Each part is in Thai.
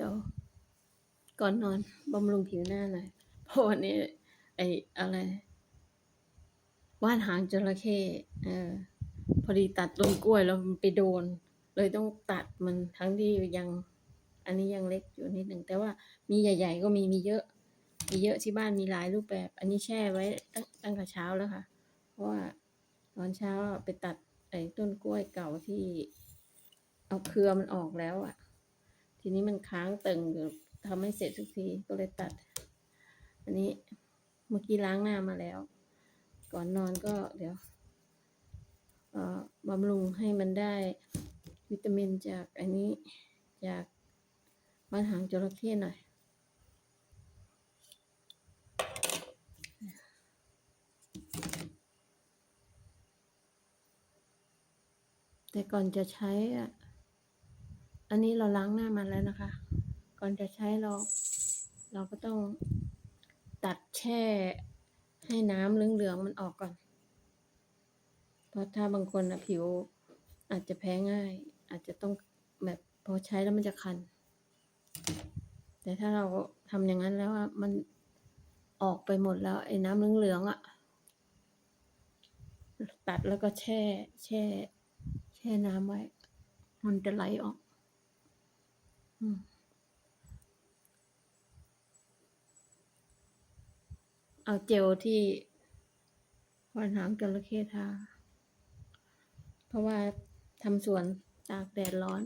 ดี๋ยว ก่อนนอนบำรุงผิวหน้าหน่อยเพราะวันนี้ ไอ้อะไรว่านหางจระเข้เออ พอดีตัดต้นกล้วยแล้วมันไปโดน เลยต้องตัดมันทั้งที่ยัง อันนี้ยังเล็กอยู่นิดหนึ่งแต่ว่ามีใหญ่ ๆ ก็มีมีเยอะ มีเยอะที่บ้านมีหลายรูปแบบ อันนี้แช่ไว้ตั้งตั้งแต่เช้าแล้วค่ะ เพราะว่าตอนเช้าไปตัดไอ้ต้นกล้วยเก่าที่ เอาเครือมันออกแล้วอะ ทีนี้มันค้างตึงอยู่ทำให้เสร็จทุกทีก็เลยตัด อันนี้เมื่อกี้ล้างหน้ามาแล้ว ก่อนนอนก็เดี๋ยวบำรุงให้มันได้วิตามินจากอันนี้จากว่านหางจระเข้หน่อยแต่ก่อนจะใช้อะ อันนี้เราล้างหน้ามันแล้วนะคะ ก่อนจะใช้เรา เราก็ต้องตัดแช่ให้น้ำเหลืองๆมันออกก่อน เพราะถ้าบางคนนะผิวอาจจะแพ้ง่าย อาจจะต้องแบบพอใช้แล้วมันจะคัน แต่ถ้าเราทำอย่างนั้นแล้วมันออกไปหมดแล้ว ไอ้น้ำเหลืองๆอะตัดแล้วก็แช่ แช่ แช่น้ำไว้ มันจะไหลออก เอาเจลที่ว่านหางจระเข้ทา เพราะว่าทำสวนตากแดดร้อน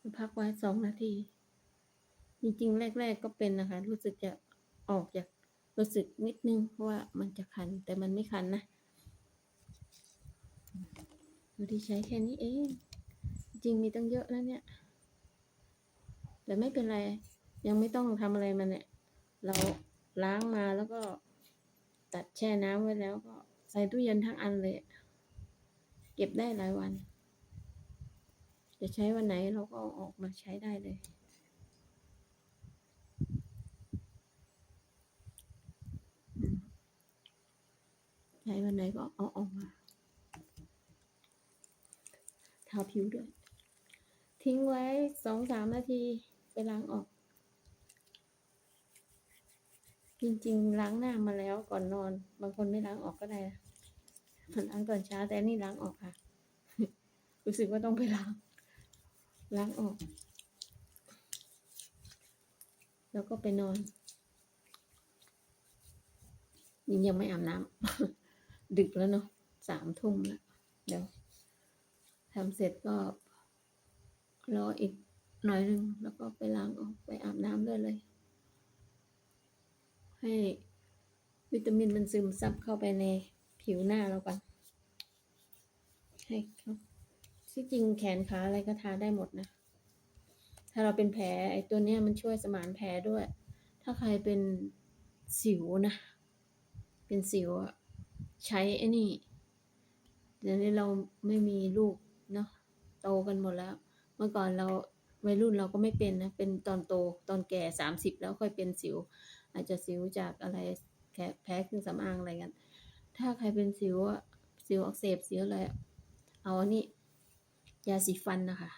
อพักไว้สองนาที จริงๆ แรก ๆ ก็เป็นนะคะ รู้สึกจะออกจากรู้สึกนิดนึง เพราะว่ามันจะคัน แต่มันไม่คันนะ ดูที่ใช้แค่นี้เอง จริงมีตั้งเยอะแล้วเนี่ย แต่ไม่เป็นไร ยังไม่ต้องทำอะไรมันเนี่ย เราล้างมาแล้วก็ตัดแช่น้ำไว้แล้วก็ใส่ตู้เย็นทั้งอันเลย เก็บได้หลายวัน จะใช้วันไหนเราก็ออกมาใช้ได้เลย ใช้วันไหนก็เอาออกมา ทาผิวด้วย ทิ้งไว้สองสามนาทีไปล้างออก จริงๆล้างหน้ามาแล้วก่อนนอน บางคนไม่ล้างออกก็ได้มันล้างตอนเช้าแต่นี่ล้างออกค่ะ รู้สึกว่าต้องไปล้าง ล้างออก แล้วก็ไปนอนยังยังไม่อาบน้ำดึกแล้วเนาะสามทุ่มแล้วเดี๋ยว ทำเสร็จก็รออีกหน่อยหนึ่งแล้วก็ไปล้างออกไปอาบน้ำเลยเลย ให้วิตามินมันซึมซับเข้าไปในผิวหน้าเราก่อนให้เขาที่จริงแขนขาอะไรก็ทาได้หมดนะ ถ้าเราเป็นแผลไอ้ตัวเนี้ยมันช่วยสมานแผลด้วย ถ้าใครเป็นสิวนะ เป็นสิวใช้ไอ้นี่เดี๋ยวนี้เราไม่มีลูก เนาะโตกันหมดแล้ว เมื่อก่อนเราวัยรุ่นเราก็ไม่เป็นนะ เป็นตอนโตตอนแก่สามสิบแล้วค่อยเป็นสิว อาจจะสิวจากอะไรแค่แพ้เครื่องสำอางอะไรกัน ถ้าใครเป็นสิวอะสิวอักเสบสิวอะไรเอาอันนี้ยาสีฟันนะคะ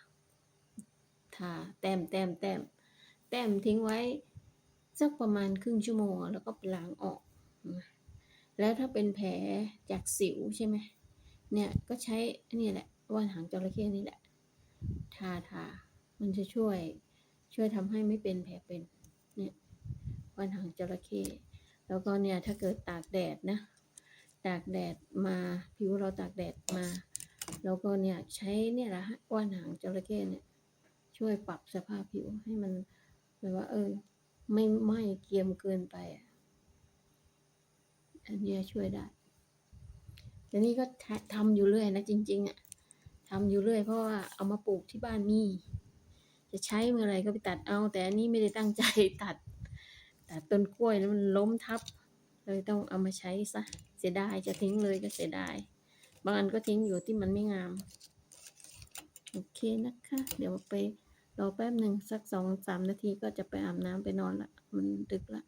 ทาแต้มแต้มแต้มแต้มทิ้งไว้สักประมาณครึ่งชั่วโมง แล้วก็ไปล้างออก แล้วถ้าเป็นแผลจากสิวใช่ไหมเนี่ยก็ใช้อันนี่แหละ ว่านหางจระเข้นี่แหละ ทาทามันจะช่วย ช่วยทำให้ไม่เป็นแผลเป็น เนี่ยว่านหางจระเข้แล้วก็เนี่ยถ้าเกิดตากแดดนะ ตากแดดมาผิวเราตากแดดมา แล้วก็เนี่ยใช้เนี่ยแหละว่านหางจระเข้เนี่ยช่วยปรับสภาพผิวให้มันแบบว่า เออ ไม่ไหม้เกรียมเกินไปอันนี้ช่วยได้แต่นี่ก็ทำอยู่เรื่อยนะจริง ๆอะ ทำอยู่เรื่อยเพราะว่าเอามาปลูกที่บ้านมี จะใช้เมื่อไรก็ไปตัดเอา แต่อันนี้ไม่ได้ตั้งใจตัด ตัดต้นกล้วยแล้วมันล้มทับ เลยต้องเอามาใช้ซะ เสียดายจะทิ้งเลยก็เสียดาย บางอันก็ทิ้งอยู่ที่มันไม่งาม โอเคนะคะ เดี๋ยวไปรอแป๊บหนึ่งสักสองสามนาทีก็จะไปอาบน้ำไปนอนละ มันดึกละ